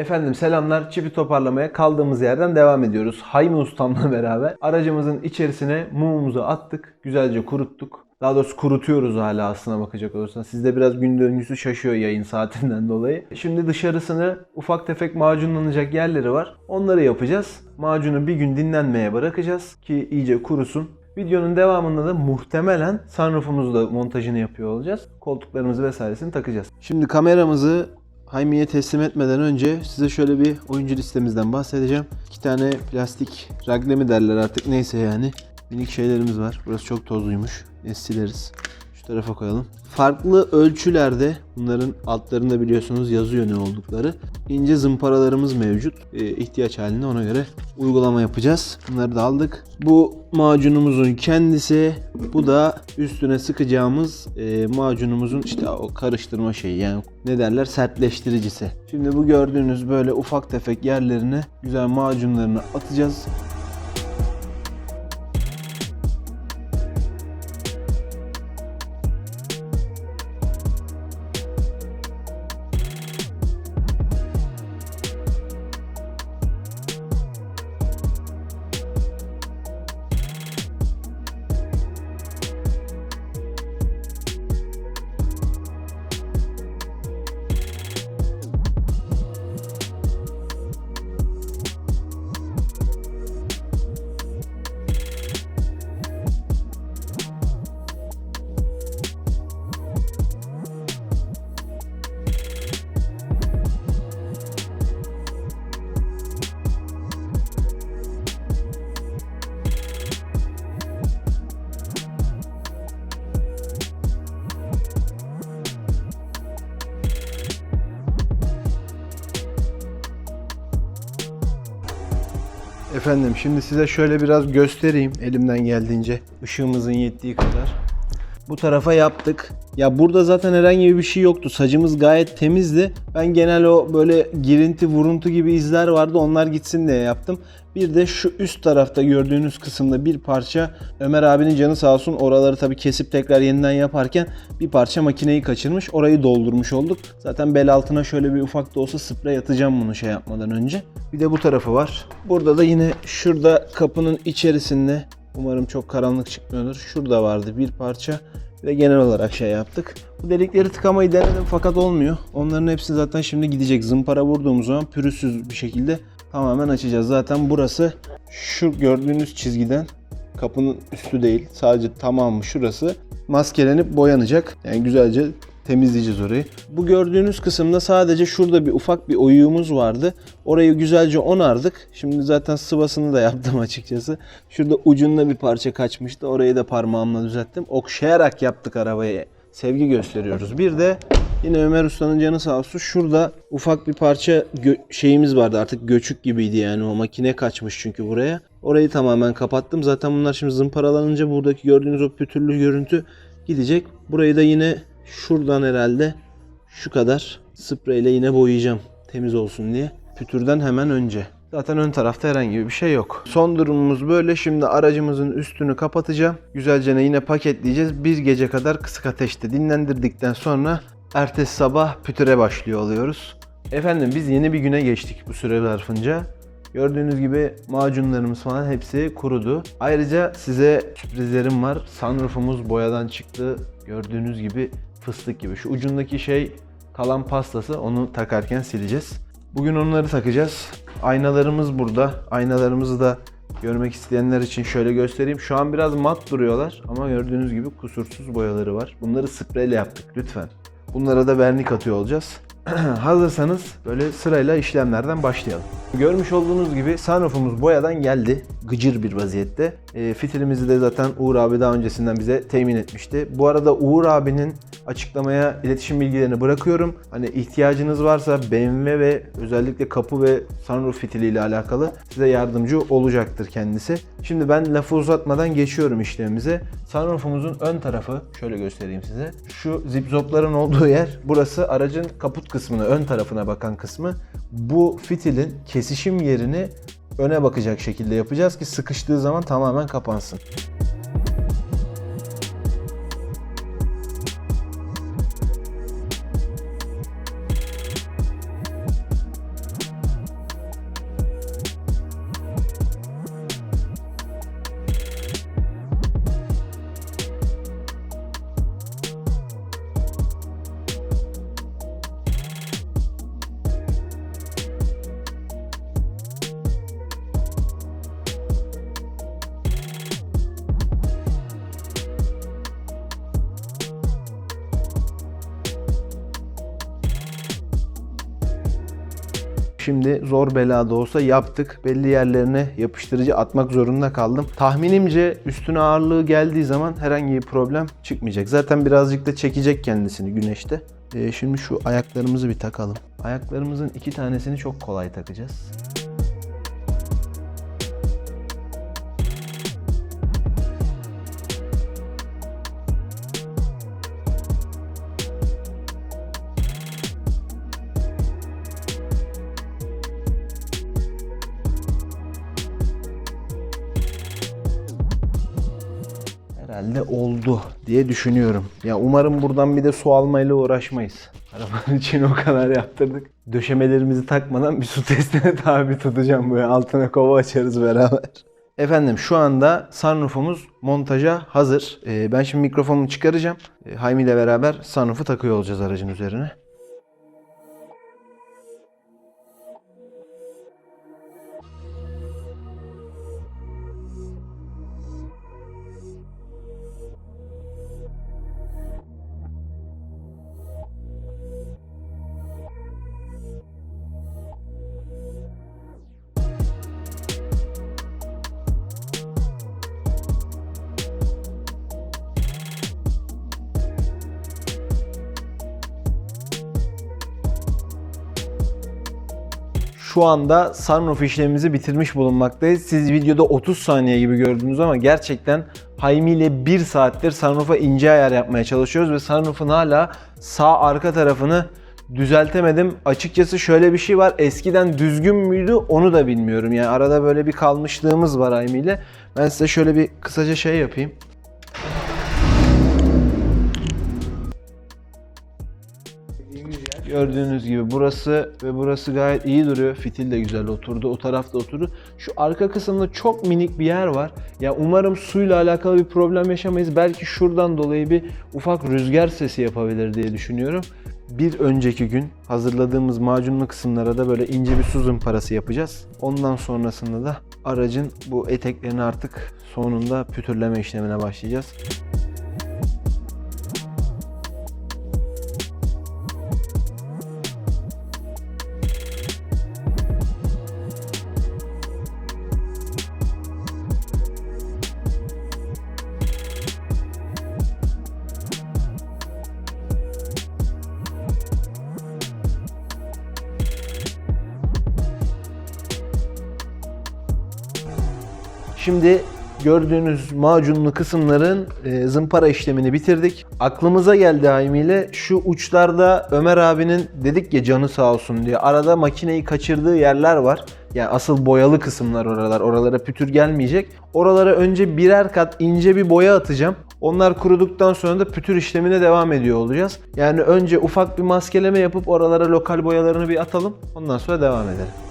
Efendim selamlar. Çipi toparlamaya kaldığımız yerden devam ediyoruz. Haymi ustamla beraber aracımızın içerisine mumumuzu attık. Güzelce kuruttuk. Daha doğrusu kurutuyoruz hala aslına bakacak olursan. Sizde biraz gün döngüsü şaşıyor yayın saatinden dolayı. Şimdi dışarısını ufak tefek macunlanacak yerleri var. Onları yapacağız. Macunu bir gün dinlenmeye bırakacağız ki iyice kurusun. Videonun devamında da muhtemelen sunroofumuzu da montajını yapıyor olacağız. Koltuklarımızı vesairesini takacağız. Şimdi kameramızı Haymi'ye teslim etmeden önce size şöyle bir oyuncu listemizden bahsedeceğim. İki tane plastik ragle mi derler artık neyse yani. Minik şeylerimiz var. Burası çok tozluymuş. Sileriz. Şu tarafa koyalım. Farklı ölçülerde bunların altlarında biliyorsunuz yazıyor ne oldukları. İnce zımparalarımız mevcut. Ee, ihtiyaç halinde ona göre uygulama yapacağız. Bunları da aldık. Bu macunumuzun kendisi. Bu da üstüne sıkacağımız e, macunumuzun işte o karıştırma şeyi yani ne derler sertleştiricisi. Şimdi bu gördüğünüz böyle ufak tefek yerlerine güzel macunlarını atacağız. Efendim şimdi size şöyle biraz göstereyim elimden geldiğince ışığımızın yettiği kadar. Bu tarafa yaptık. Ya burada zaten herhangi bir şey yoktu. Sacımız gayet temizdi. Ben genel o böyle girinti vuruntu gibi izler vardı. Onlar gitsin diye yaptım. Bir de şu üst tarafta gördüğünüz kısımda bir parça Ömer abinin canı sağ olsun oraları tabii kesip tekrar yeniden yaparken bir parça makineyi kaçırmış. Orayı doldurmuş olduk. Zaten bel altına şöyle bir ufak da olsa sprey atacağım bunu şey yapmadan önce. Bir de bu tarafı var. Burada da yine şurada kapının içerisinde Umarım çok karanlık çıkmıyordur. Şurada vardı bir parça. Ve genel olarak şey yaptık. Bu delikleri tıkamayı denedim fakat olmuyor. Onların hepsi zaten şimdi gidecek. Zımpara vurduğumuz zaman pürüzsüz bir şekilde tamamen açacağız. Zaten burası şu gördüğünüz çizgiden kapının üstü değil. Sadece tamamı şurası maskelenip boyanacak. Yani güzelce temizleyeceğiz orayı. Bu gördüğünüz kısımda sadece şurada bir ufak bir oyuğumuz vardı. Orayı güzelce onardık. Şimdi zaten sıvasını da yaptım açıkçası. Şurada ucunda bir parça kaçmıştı. Orayı da parmağımla düzelttim. Okşayarak yaptık arabayı. Sevgi gösteriyoruz. Bir de yine Ömer Usta'nın canı sağ olsun. Şurada ufak bir parça şeyimiz vardı. Artık göçük gibiydi yani o makine kaçmış çünkü buraya. Orayı tamamen kapattım. Zaten bunlar şimdi zımparalanınca buradaki gördüğünüz o pütürlü görüntü gidecek. Burayı da yine şuradan herhalde şu kadar spreyle yine boyayacağım temiz olsun diye. Pütürden hemen önce. Zaten ön tarafta herhangi bir şey yok. Son durumumuz böyle. Şimdi aracımızın üstünü kapatacağım. Güzelce yine paketleyeceğiz. Bir gece kadar kısık ateşte dinlendirdikten sonra ertesi sabah pütüre başlıyor oluyoruz. Efendim biz yeni bir güne geçtik bu süre zarfınca. Gördüğünüz gibi macunlarımız falan hepsi kurudu. Ayrıca size sürprizlerim var. Sunroofumuz boyadan çıktı. Gördüğünüz gibi fıstık gibi. Şu ucundaki şey kalan pastası onu takarken sileceğiz. Bugün onları takacağız. Aynalarımız burada. Aynalarımızı da görmek isteyenler için şöyle göstereyim. Şu an biraz mat duruyorlar ama gördüğünüz gibi kusursuz boyaları var. Bunları spreyle yaptık lütfen. Bunlara da vernik atıyor olacağız. Hazırsanız böyle sırayla işlemlerden başlayalım. Görmüş olduğunuz gibi sunroofumuz boyadan geldi. Gıcır bir vaziyette. E, fitilimizi de zaten Uğur abi daha öncesinden bize temin etmişti. Bu arada Uğur abinin açıklamaya iletişim bilgilerini bırakıyorum. Hani ihtiyacınız varsa BMW ve özellikle kapı ve sunroof fitiliyle alakalı size yardımcı olacaktır kendisi. Şimdi ben lafı uzatmadan geçiyorum işlemimize. Sunroofumuzun ön tarafı şöyle göstereyim size. Şu zipzopların olduğu yer burası aracın kaput kısmını ön tarafına bakan kısmı. Bu fitilin kesişim yerini öne bakacak şekilde yapacağız ki sıkıştığı zaman tamamen kapansın. Şimdi zor bela da olsa yaptık. Belli yerlerine yapıştırıcı atmak zorunda kaldım. Tahminimce üstüne ağırlığı geldiği zaman herhangi bir problem çıkmayacak. Zaten birazcık da çekecek kendisini güneşte. Ee, şimdi şu ayaklarımızı bir takalım. Ayaklarımızın iki tanesini çok kolay takacağız. Herhalde oldu diye düşünüyorum. Ya umarım buradan bir de su almayla uğraşmayız. Arabanın için o kadar yaptırdık. Döşemelerimizi takmadan bir su testine tabi tutacağım böyle altına kova açarız beraber. Efendim şu anda sunroofumuz montaja hazır. Ee, ben şimdi mikrofonumu çıkaracağım. Ee, Haymi ile beraber sunroof'u takıyor olacağız aracın üzerine. Şu anda sunroof işlemimizi bitirmiş bulunmaktayız. Siz videoda 30 saniye gibi gördünüz ama gerçekten Haymi ile 1 saattir sunroof'a ince ayar yapmaya çalışıyoruz ve sunroof'un hala sağ arka tarafını düzeltemedim. Açıkçası şöyle bir şey var. Eskiden düzgün müydü onu da bilmiyorum. Yani arada böyle bir kalmışlığımız var Haymi ile. Ben size şöyle bir kısaca şey yapayım. Gördüğünüz gibi burası ve burası gayet iyi duruyor. Fitil de güzel oturdu. O tarafta oturdu. Şu arka kısımda çok minik bir yer var. Ya umarım suyla alakalı bir problem yaşamayız. Belki şuradan dolayı bir ufak rüzgar sesi yapabilir diye düşünüyorum. Bir önceki gün hazırladığımız macunlu kısımlara da böyle ince bir su zımparası yapacağız. Ondan sonrasında da aracın bu eteklerini artık sonunda pütürleme işlemine başlayacağız. Şimdi gördüğünüz macunlu kısımların e, zımpara işlemini bitirdik. Aklımıza geldi Haymi ile şu uçlarda Ömer abinin dedik ya canı sağ olsun diye arada makineyi kaçırdığı yerler var. Yani asıl boyalı kısımlar oralar. Oralara pütür gelmeyecek. Oralara önce birer kat ince bir boya atacağım. Onlar kuruduktan sonra da pütür işlemine devam ediyor olacağız. Yani önce ufak bir maskeleme yapıp oralara lokal boyalarını bir atalım. Ondan sonra devam edelim.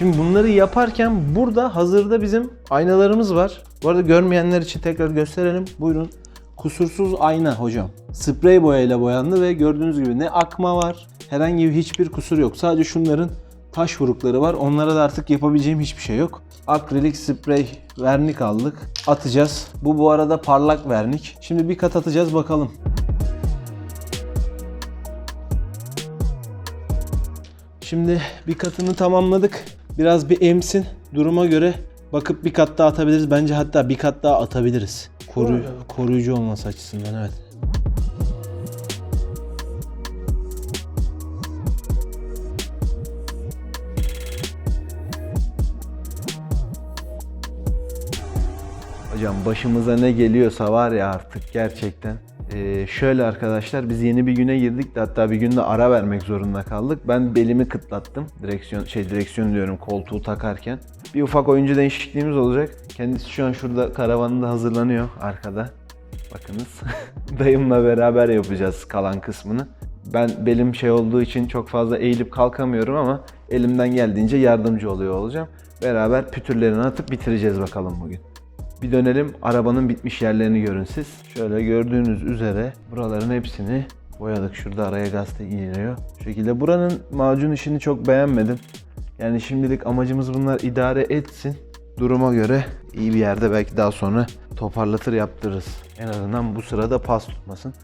Şimdi bunları yaparken burada hazırda bizim aynalarımız var. Bu arada görmeyenler için tekrar gösterelim. Buyurun. Kusursuz ayna hocam. Sprey boyayla boyandı ve gördüğünüz gibi ne akma var, herhangi bir hiçbir kusur yok. Sadece şunların taş vurukları var. Onlara da artık yapabileceğim hiçbir şey yok. Akrilik sprey vernik aldık. Atacağız. Bu bu arada parlak vernik. Şimdi bir kat atacağız bakalım. Şimdi bir katını tamamladık. Biraz bir emsin. Duruma göre bakıp bir kat daha atabiliriz. Bence hatta bir kat daha atabiliriz. Koru, koruyucu olması açısından evet. Hocam başımıza ne geliyorsa var ya artık gerçekten. Ee, şöyle arkadaşlar biz yeni bir güne girdik de hatta bir günde ara vermek zorunda kaldık. Ben belimi kıtlattım. Direksiyon şey direksiyon diyorum koltuğu takarken. Bir ufak oyuncu değişikliğimiz olacak. Kendisi şu an şurada karavanında hazırlanıyor arkada. Bakınız. Dayımla beraber yapacağız kalan kısmını. Ben belim şey olduğu için çok fazla eğilip kalkamıyorum ama elimden geldiğince yardımcı oluyor olacağım. Beraber pütürlerini atıp bitireceğiz bakalım bugün. Bir dönelim arabanın bitmiş yerlerini görün siz. Şöyle gördüğünüz üzere buraların hepsini boyadık. Şurada araya gazete giriyor. Şu şekilde buranın macun işini çok beğenmedim. Yani şimdilik amacımız bunlar idare etsin. Duruma göre iyi bir yerde belki daha sonra toparlatır yaptırırız. En azından bu sırada pas tutmasın.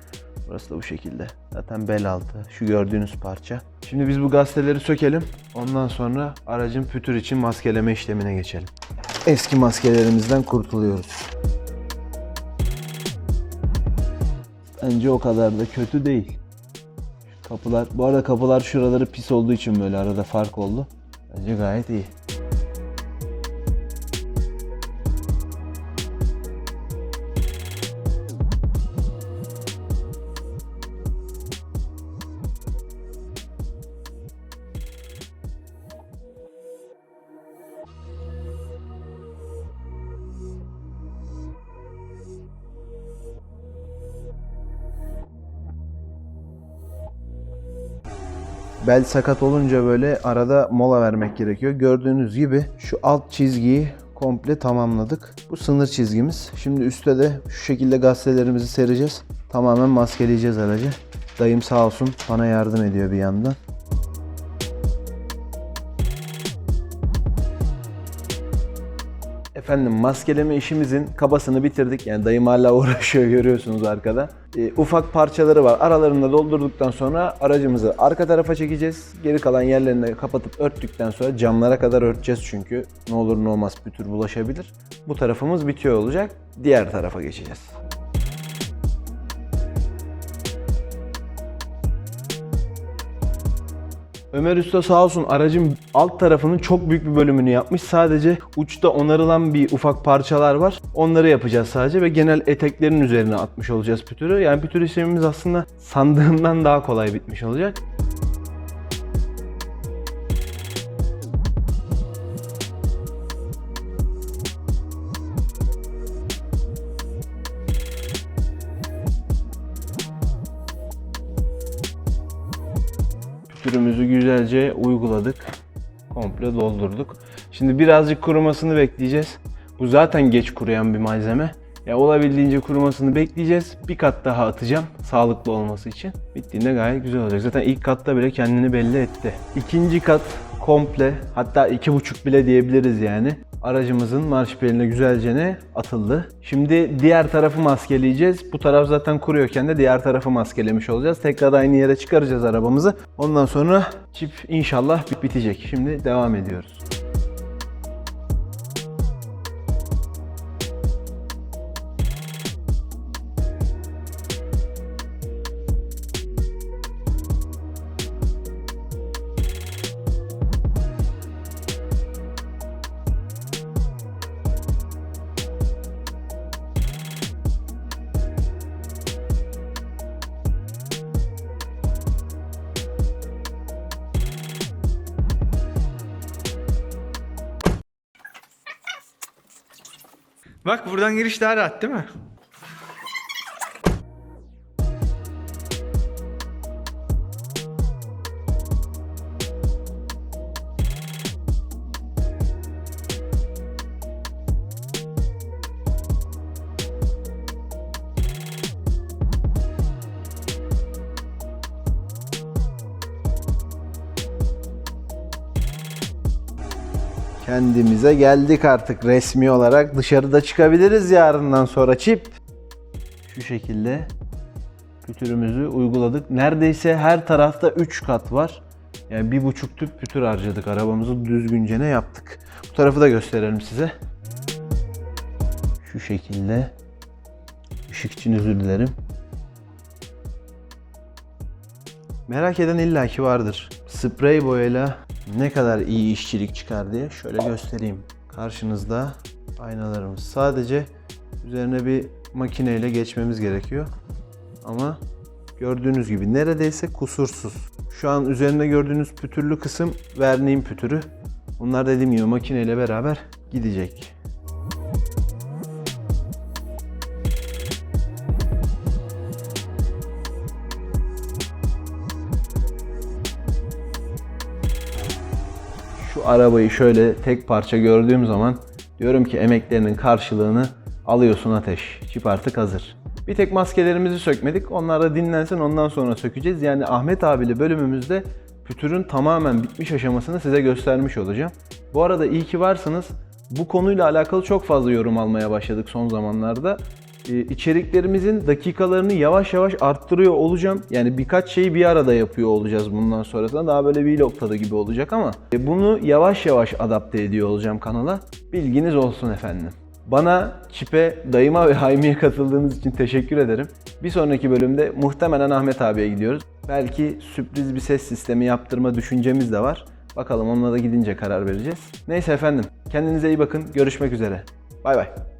Burası da bu şekilde. Zaten bel altı. Şu gördüğünüz parça. Şimdi biz bu gazeteleri sökelim. Ondan sonra aracın pütür için maskeleme işlemine geçelim. Eski maskelerimizden kurtuluyoruz. Bence o kadar da kötü değil. Şu kapılar, bu arada kapılar şuraları pis olduğu için böyle arada fark oldu. Bence gayet iyi. Bel sakat olunca böyle arada mola vermek gerekiyor. Gördüğünüz gibi şu alt çizgiyi komple tamamladık. Bu sınır çizgimiz. Şimdi üstte de şu şekilde gazetelerimizi sereceğiz. Tamamen maskeleyeceğiz aracı. Dayım sağ olsun bana yardım ediyor bir yandan. Efendim maskeleme işimizin kabasını bitirdik. Yani dayım hala uğraşıyor görüyorsunuz arkada. Ee, ufak parçaları var. Aralarını doldurduktan sonra aracımızı arka tarafa çekeceğiz. Geri kalan yerlerini kapatıp örttükten sonra camlara kadar örteceğiz çünkü ne olur ne olmaz bir tür bulaşabilir. Bu tarafımız bitiyor olacak. Diğer tarafa geçeceğiz. Ömer Usta sağ olsun aracın alt tarafının çok büyük bir bölümünü yapmış. Sadece uçta onarılan bir ufak parçalar var. Onları yapacağız sadece ve genel eteklerin üzerine atmış olacağız pütürü. Yani pütür işlemimiz aslında sandığımdan daha kolay bitmiş olacak. Pütürümüzü güzelce uyguladık. Komple doldurduk. Şimdi birazcık kurumasını bekleyeceğiz. Bu zaten geç kuruyan bir malzeme. Ya olabildiğince kurumasını bekleyeceğiz. Bir kat daha atacağım sağlıklı olması için. Bittiğinde gayet güzel olacak. Zaten ilk katta bile kendini belli etti. İkinci kat komple hatta iki buçuk bile diyebiliriz yani. Aracımızın marş beline güzelce ne atıldı. Şimdi diğer tarafı maskeleyeceğiz. Bu taraf zaten kuruyorken de diğer tarafı maskelemiş olacağız. Tekrar aynı yere çıkaracağız arabamızı. Ondan sonra çip inşallah bitecek. Şimdi devam ediyoruz. Bak buradan giriş daha rahat değil mi? Kendimize geldik artık resmi olarak. Dışarıda çıkabiliriz yarından sonra çip. Şu şekilde pütürümüzü uyguladık. Neredeyse her tarafta 3 kat var. Yani bir buçuk tüp pütür harcadık. Arabamızı düzgünce ne yaptık. Bu tarafı da gösterelim size. Şu şekilde. Işık için özür dilerim. Merak eden illaki vardır. Sprey boyayla ne kadar iyi işçilik çıkar diye şöyle göstereyim. Karşınızda aynalarımız. Sadece üzerine bir makineyle geçmemiz gerekiyor. Ama gördüğünüz gibi neredeyse kusursuz. Şu an üzerinde gördüğünüz pütürlü kısım verniğin pütürü. Bunlar dediğim gibi makineyle beraber gidecek. Arabayı şöyle tek parça gördüğüm zaman diyorum ki emeklerinin karşılığını alıyorsun ateş. Çip artık hazır. Bir tek maskelerimizi sökmedik. Onlar da dinlensin ondan sonra sökeceğiz. Yani Ahmet abiyle bölümümüzde pütürün tamamen bitmiş aşamasını size göstermiş olacağım. Bu arada iyi ki varsınız. Bu konuyla alakalı çok fazla yorum almaya başladık son zamanlarda. Ee, içeriklerimizin dakikalarını yavaş yavaş arttırıyor olacağım. Yani birkaç şeyi bir arada yapıyor olacağız bundan sonrasında. Daha böyle vlog tadı gibi olacak ama e, bunu yavaş yavaş adapte ediyor olacağım kanala. Bilginiz olsun efendim. Bana çipe, dayıma ve Haymi'ye katıldığınız için teşekkür ederim. Bir sonraki bölümde muhtemelen Ahmet abiye gidiyoruz. Belki sürpriz bir ses sistemi yaptırma düşüncemiz de var. Bakalım onunla da gidince karar vereceğiz. Neyse efendim, kendinize iyi bakın. Görüşmek üzere. Bay bay.